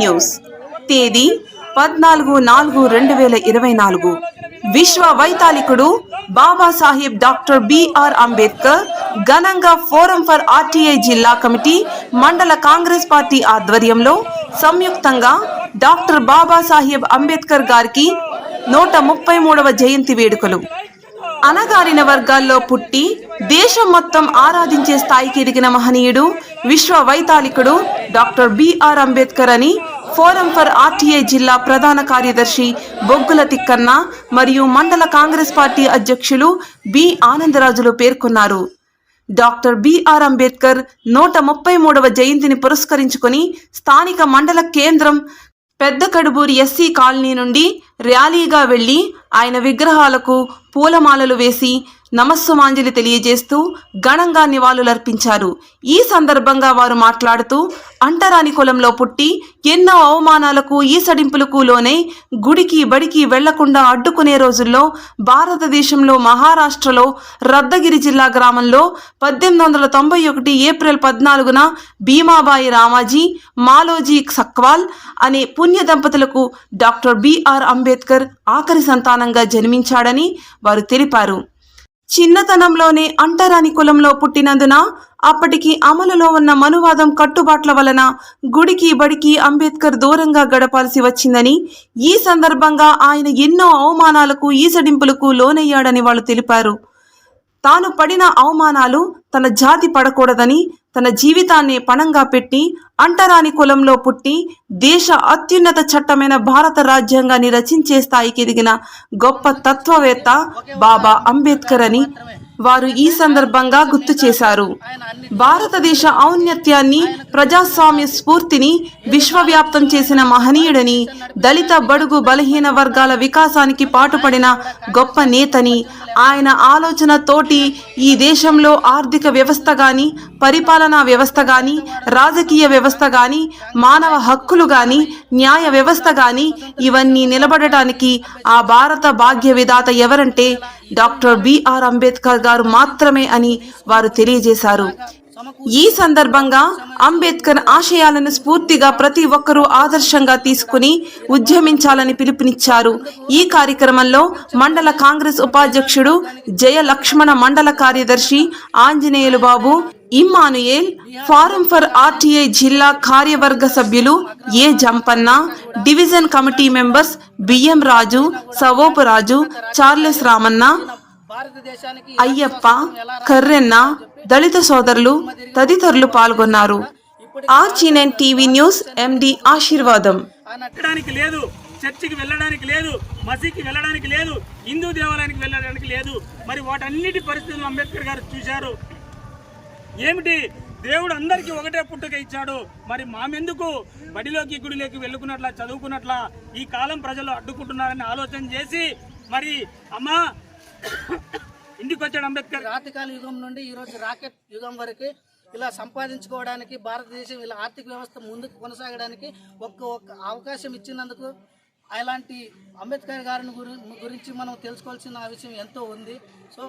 News. తేదీ పద్నాలుగు నాలుగు రెండు వేల ఇరవై నాలుగు. విశ్వ వైతాళికుడు బాబాసాహెబ్ డాక్టర్ బిఆర్ అంబేద్కర్ ఘనంగా ఫోరం ఫర్ ఆర్టీఐ జిల్లా కమిటీ మండల కాంగ్రెస్ పార్టీ ఆధ్వర్యంలో సంయుక్తంగా డాక్టర్ బాబాసాహెబ్ అంబేద్కర్ గారికి నూట ముప్పై మూడవ జయంతి వేడుకలు. అనగారిన వర్గాల్లో పుట్టి దేశం మొత్తం ఆరాధించే స్థాయికి ఎదిగిన మహనీయుడు విశ్వ వైతాళికుడు డాక్టర్ బిఆర్ అంబేద్కర్ అని ఫోరం ఫర్ ఆర్టీఐ జిల్లా ప్రధాన కార్యదర్శి బొగ్గుల తిక్కన్న మరియు మండల కాంగ్రెస్ పార్టీ అధ్యక్షులు బి. ఆనందరాజులు పేర్కొన్నారు. డాక్టర్ బిఆర్ అంబేద్కర్ నూట ముప్పై మూడవ జయంతిని పురస్కరించుకుని స్థానిక మండల కేంద్రం పెద్ద కడుబూరి ఎస్సీ కాలనీ నుండి ర్యాలీగా వెళ్ళి ఆయన విగ్రహాలకు పూలమాలలు వేసి నమస్సుమాంజలి తెలియజేస్తూ ఘనంగా నివాళులర్పించారు. ఈ సందర్భంగా వారు మాట్లాడుతూ అంటరాని కులంలో పుట్టి ఎన్నో అవమానాలకు ఈసడింపులకు లోనే గుడికి బడికి వెళ్ళకుండా అడ్డుకునే రోజుల్లో భారతదేశంలో మహారాష్ట్రలో రద్దగిరి జిల్లా గ్రామంలో పద్దెనిమిది వందల తొంభై ఒకటి ఏప్రిల్ పద్నాలుగున భీమాబాయి రామాజీ మాలోజీ సక్వాల్ అనే పుణ్య దంపతులకు డాక్టర్ బిఆర్ అంబేద్కర్ ఆఖరి సంతానంగా జన్మించాడని వారు తెలిపారు. చిన్నతనంలోనే అంటరాని కులంలో పుట్టినందున అప్పటికి అమలులో ఉన్న మనువాదం కట్టుబాట్ల వలన గుడికి బడికి అంబేద్కర్ దూరంగా గడపాల్సి వచ్చిందని ఈ సందర్భంగా ఆయన ఎన్నో అవమానాలకు ఈసడింపులకు లోనయ్యాడని వాళ్ళు తెలిపారు. తాను పడిన అవమానాలు తన జాతి పడకూడదని తన జీవితాన్ని పణంగా పెట్టి అంటరాని కులంలో పుట్టి దేశ అత్యున్నత చట్టమైన భారత రాజ్యాంగాన్ని రచించే స్థాయికి ఎదిగిన గొప్ప తత్వవేత్త బాబా అంబేద్కర్ అని వారు ఈ సందర్భంగా గుర్తు చేశారు. భారతదేశ ఔన్నత్యాన్ని ప్రజాస్వామ్య స్ఫూర్తిని విశ్వవ్యాప్తం చేసిన మహనీయుడని దళిత బడుగు బలహీన వర్గాల వికాసానికి పాటుపడిన గొప్ప నేతని ఆయన ఆలోచన తోటి ఈ దేశంలో ఆర్థిక వ్యవస్థ గాని పరిపాలనా వ్యవస్థ గాని రాజకీయ వ్యవస్థ గాని మానవ హక్కులు గాని న్యాయ వ్యవస్థ గాని ఇవన్నీ నిలబడటానికి ఆ భారత భాగ్య విధాత ఎవరంటే డాక్టర్ బిఆర్ అంబేద్కర్ గారు మాత్రమే అని వారు తెలియజేశారు. ఈ సందర్భంగా అంబేద్కర్ ఆశయాలను స్ఫూర్తిగా ప్రతి ఒక్కరూ ఆదర్శంగా తీసుకుని ఉద్యమించాలని పిలుపునిచ్చారు. ఈ కార్యక్రమంలో మండల కాంగ్రెస్ ఉపాధ్యక్షుడు జయ లక్ష్మణ మండల కార్యదర్శి Anjaneyulu Babu Immanuel form for RTI జిల్లా కార్యవర్గ సభ్యులు A Jampanna division committee members BM Raju Savopu Raju Charles Ramanna Ayyappa Karrenna దళిత సోదరులు తదితరులు పాల్గొన్నారు. ఆర్జీనైన్ టీవీ న్యూస్ ఎండి ఆశీర్వాదం. లేదు చర్చికి వెళ్ళడానికి లేదు మసీద్కి వెళ్ళడానికి లేదు హిందూ దేవాలయానికి వెళ్ళడానికి లేదు. మరి వాటన్నిటి పరిస్థితులు అంబేద్కర్ గారు చూశారు. ఏమిటి? దేవుడు అందరికీ ఒకటే పుట్టుక ఇచ్చాడు. మరి మామెందుకు? బడిలోకి గుడిలోకి వెళ్ళుకున్నట్ల చదువుకున్నట్ల ఈ కాలం ప్రజలు అడ్డుకుంటున్నారని ఆలోచన చేసి మరి అమ్మా ఇంటికి వచ్చాడు అంబేద్కర్. రాతికాల యుగం నుండి ఈరోజు రాకెట్ యుగం వరకు ఇలా సంపాదించుకోవడానికి భారతదేశం ఇలా ఆర్థిక వ్యవస్థ ముందుకు కొనసాగడానికి ఒక్క ఒక్క అవకాశం ఇచ్చినందుకు అలాంటి అంబేద్కర్ గారిని గురించి మనం తెలుసుకోవాల్సిన విషయం ఎంతో ఉంది. సో